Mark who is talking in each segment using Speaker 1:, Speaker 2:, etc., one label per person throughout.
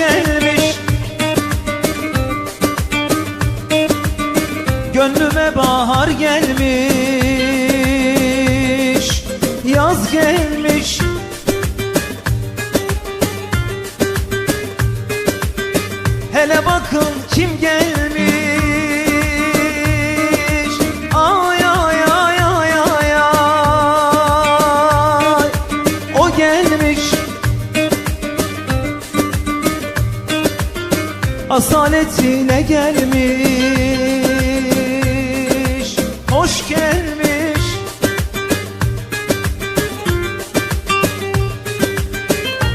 Speaker 1: gelmiş. Gönlüme bahar gelmiş Yaz gelmiş. Hele bakın kim gelmiş Asaletine gelmiş Hoş gelmiş.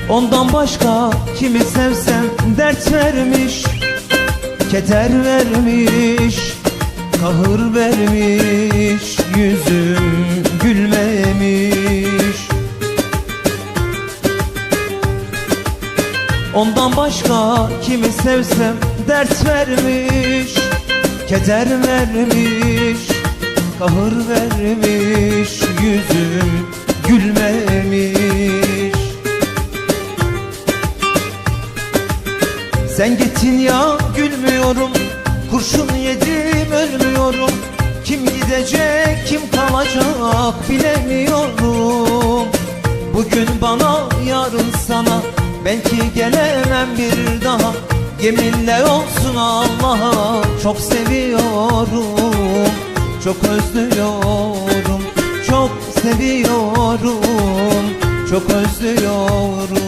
Speaker 1: Ondan başka kimi sevsem dert vermiş Keder vermiş Kahır vermiş Yüzüm Ondan başka kimi sevsem dert vermiş Keder vermiş Kahır vermiş Yüzüm gülmemiş. Sen gittin ya gülmüyorum Kurşun yedim ölmüyorum. Kim gidecek kim kalacak bilemiyorum. Bugün bana yarın sana Belki gelemem bir daha. Yeminle olsun Allah'a. Çok seviyorum Çok özlüyorum. Çok seviyorum Çok özlüyorum